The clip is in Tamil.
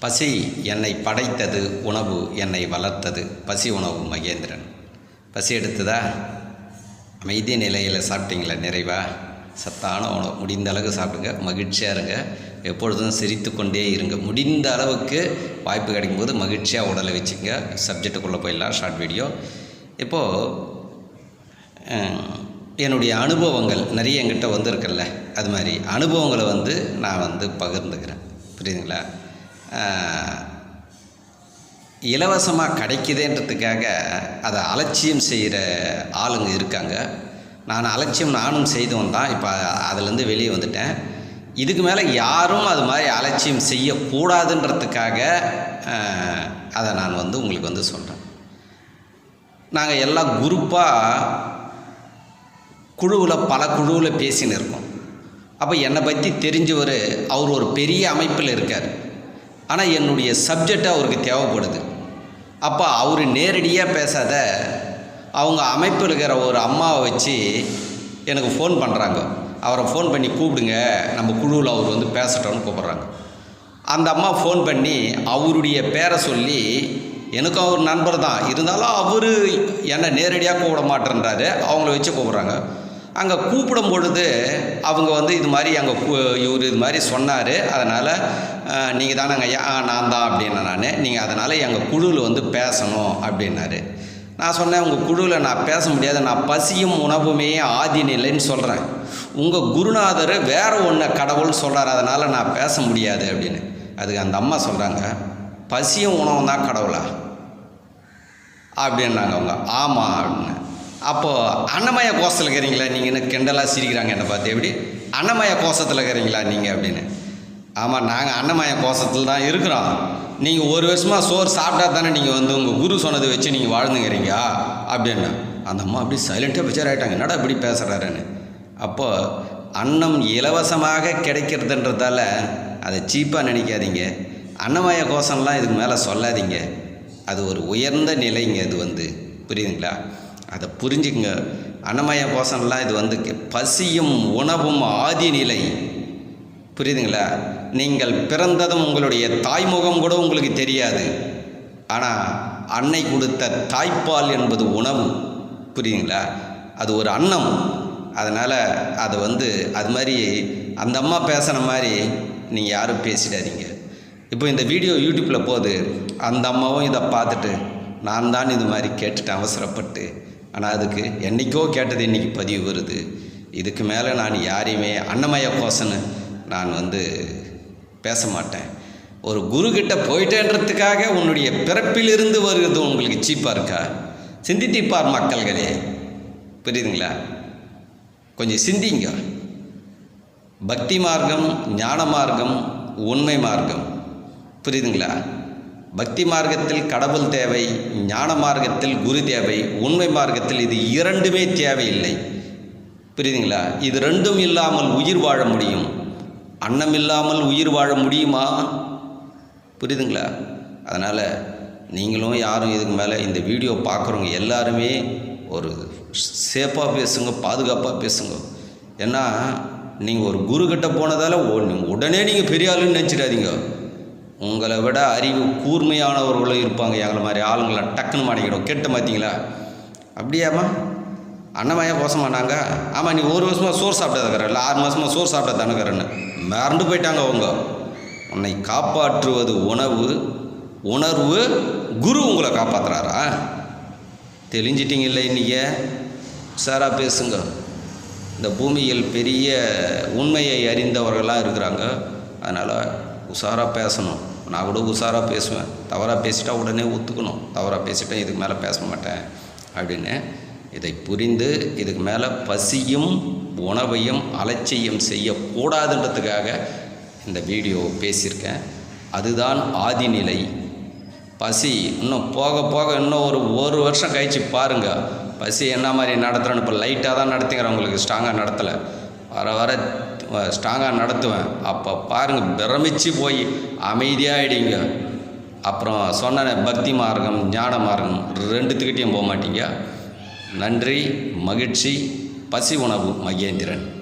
பசி என்னை படைத்தது உணவு என்னை வளர்த்தது. பசி உணவு மகேந்திரன். பசி எடுத்ததா? அமைதி நிலையில் சாப்பிட்டீங்களா நிறைவா? சத்தான உணவு. முடிந்த அளவுக்கு சாப்பிடுங்க. மகிழ்ச்சியாக இருங்க. எப்பொழுதும் சிரித்து கொண்டே இருங்க. முடிந்த அளவுக்கு வாய்ப்பு கிடைக்கும்போது மகிழ்ச்சியாக உடலை வச்சுங்க. சப்ஜெக்டுக்குள்ளே போயிடலாம். Short video. இப்போது என்னுடைய அனுபவங்கள் நிறைய என்கிட்ட வந்திருக்குல்ல. அது மாதிரி அனுபவங்களை வந்து நான் வந்து பகிர்ந்துக்கிறேன். புரியுதுங்களா? இலவசமாக கிடைக்குதுன்றதுக்காக அதை அலட்சியம் செய்கிற ஆளுங்க இருக்காங்க. நான் அலட்சியம் நானும் செய்தவன் தான். இப்போ அதுலேருந்து வெளியே வந்துட்டேன். இதுக்கு மேலே யாரும் அது மாதிரி அலட்சியம் செய்யக்கூடாதுன்றதுக்காக அதை நான் வந்து உங்களுக்கு வந்து சொல்கிறேன். நாங்கள் எல்லாம் குரூப்பாக குழுவில் பல குழுவில் பேசின்னு இருக்கோம். அப்போ என்னை பற்றி தெரிஞ்சவர் அவர் ஒரு பெரிய அமைப்பில் இருக்கார். ஆனால் என்னுடைய சப்ஜெக்ட் அவருக்கு தேவைப்படுது. அப்போ அவர் நேரடியாக பேசாத அவங்க அமைப்பில் இருக்கிற ஒரு அம்மாவை வச்சு எனக்கு ஃபோன் பண்ணுறாங்க அவரை ஃபோன் பண்ணி கூப்பிடுங்க. நம்ம குழுவில் அவர் வந்து பேசட்டோன்னு கூப்பிட்றாங்க. அந்த அம்மா ஃபோன் பண்ணி அவருடைய பேரை சொல்லி எனக்கும் அவர் நண்பர் தான் இருந்தாலும் அவர் என்னை நேரடியாக கூப்பிட மாட்டேன்றாரு. அவங்கள வச்சு கூப்பிட்றாங்க. அங்கே கூப்பிடும் பொழுது அவங்க வந்து இது மாதிரி அங்கே இவர் இது மாதிரி சொன்னார். அதனால் நீங்கள் தானேங்க ஐயா? நான் தான் அப்படின்னேன் நான் நீங்கள் அதனால் எங்கள் குழுவில் வந்து பேசணும் அப்படின்னாரு. நான் சொன்னேன் உங்கள் குழுவில் நான் பேச முடியாது. நான் பசியும் உணவுமே ஆதி நிலைன்னு சொல்கிறேன் உங்கள் குருநாதர் வேறு ஒன்று கடவுள்னு சொல்கிறார் அதனால் நான் பேச முடியாது அப்படின்னு. அதுக்கு அந்த அம்மா சொல்கிறாங்க பசியும் உணவும் தான் கடவுளா? அப்படின்னாங்க அவங்க. ஆமாம் அப்படின்னு. அப்போது அன்னமய கோஷத்தில் இருக்கிறீங்களா நீங்கள் என்ன கிண்டலாக சிரிக்கிறாங்க என்னை பார்த்து எப்படி? அன்னமய கோஷத்தில் இருக்கிறீங்களா நீங்கள் அப்படின்னு. ஆமாம் நாங்கள் அன்னமய கோஷத்தில் தான் இருக்கிறோம். நீங்கள் ஒரு வருஷமாக சோறு சாப்பிட்டா தானே நீங்கள் வந்து உங்கள் குரு சொன்னதை வச்சு நீங்கள் வாழ்ந்துங்கிறீங்க அப்படின்னு. அந்த அம்மா அப்படி சைலண்ட்டாக பிச்சர் ஆகிட்டாங்க என்னடா இப்படி பேசுகிறாருன்னு அப்போது அன்னம் இலவசமாக கிடைக்கிறதுன்றதால அதை சீப்பாக நினைக்காதீங்க. அன்னமய கோஷம்லாம் இதுக்கு மேலே சொல்லாதீங்க. அது ஒரு உயர்ந்த நிலைங்க இது வந்து. புரியுதுங்களா? அதை புரிஞ்சுக்குங்க. அன்னமய கோஷம்லாம் இது வந்து பசியும் உணவும் ஆதி நிலை. புரியுதுங்களா? நீங்கள் பிறந்ததும் உங்களுடைய தாய்முகம் கூட உங்களுக்கு தெரியாது. ஆனால் அன்னை கொடுத்த தாய்ப்பால் என்பது உணவு. புரியுதுங்களா? அது ஒரு அன்னம். அதனால் அதை வந்து அது மாதிரி அந்த அம்மா பேசுன மாதிரி நீங்கள் யாரும் பேசிடாதீங்க. இப்போ இந்த வீடியோ யூடியூப்பில் போகுது. அந்த அம்மாவும் இதை பார்த்துட்டு நான் தான் இது மாதிரி கேட்டுட்டு அவசரப்பட்டு ஆனால் அதுக்கு என்றைக்கோ கேட்டது இன்றைக்கி பதிவு வருது. இதுக்கு மேலே நான் யாரையுமே அன்னமய கோசன்னு நான் வந்து பேச மாட்டேன். ஒரு குருக்கிட்ட போயிட்டேன்றதுக்காக உன்னுடைய பிறப்பிலிருந்து வருகிறது உங்களுக்கு சீப்பாக இருக்கா? சிந்தித்திப்பார் மக்கள்களே. புரியுதுங்களா? கொஞ்சம் சிந்திங்க. பக்தி மார்க்கம் ஞான மார்க்கம் உண்மை மார்க்கம். புரியுதுங்களா? பக்தி மார்க்கத்தில் கடவுள் தேவை ஞான மார்க்கத்தில் குரு தேவை உண்மை மார்க்கத்தில் இது இரண்டுமே தேவையில்லை. புரியுதுங்களா? இது ரெண்டும் இல்லாமல் உயிர் வாழ முடியும். அன்னம் இல்லாமல் உயிர் வாழ முடியுமா? புரியுதுங்களா? அதனால் நீங்களும் யாரும் இதுக்கு மேலே இந்த வீடியோ பார்க்குறவங்க எல்லாருமே ஒரு சேஃபாக பேசுங்க பாதுகாப்பாக பேசுங்க. ஏன்னா நீங்கள் ஒரு குருக்கிட்ட போனதால் உடனே நீங்கள் பெரிய ஆளுன்னு நினச்சிடாதீங்க. உங்களை விட அறிவு கூர்மையானவர்களும் இருப்பாங்க. எங்களை மாதிரி ஆளுங்களை டக்குன்னு மாட்டிக்கிடும் கெட்ட மாற்றிங்களா அப்படியாம்மா? அன்னமய கோசமா நாங்கள் ஆமாம் நீ ஒரு வருஷமாக சோறு சாப்பிட்டதுக்கிறேன் இல்லை ஆறு மாதமாக சோறு சாப்பிட்ட தானுக்கிறேன்னு மறந்து போயிட்டாங்க அவங்க. உன்னை காப்பாற்றுவது உணவு உணர்வு குரு உங்களை காப்பாற்றுறாரா தெளிஞ்சிட்டிங்கல்ல இன்றைக்கி சாராக பேசுங்க. இந்த பூமியில் பெரிய உண்மையை அறிந்தவர்களாக இருக்கிறாங்க. அதனால் உஷாராக பேசணும். நான் கூட உஷாராக பேசுவேன். தவறாக பேசிட்டா உடனே ஒத்துக்கணும். தவறாக பேசிட்டேன் இதுக்கு மேலே பேச மாட்டேன். அப்படின்னு இதை புரிந்து இதுக்கு மேலே பசியும் உணவையும் அலட்சியம் செய்யக்கூடாதுன்றதுக்காக இந்த வீடியோ பேசியிருக்கேன். அதுதான் ஆதிநிலை பசி இன்னும் போக போக இன்னும் ஒரு ஒரு வருஷம் கழித்து பாருங்கள் பசி என்ன மாதிரி நடத்துகிறேன்னு இப்போ லைட்டாக தான் நடத்திக்கிறேன் உங்களுக்கு ஸ்ட்ராங்காக நடத்தலை. வர வர ஸ்ட்ராங்காக நடத்துவேன். அப்போ பாருங்கள் பிரமிச்சு போய் அமைதியாகிடுங்க அப்புறம் சொன்ன பக்தி மார்க்கம் ஞான மார்க்கம் ரெண்டுத்துக்கிட்டேயும் போக மாட்டீங்க. நன்றி மகிழ்ச்சி பசி உணவு மகேந்திரன்.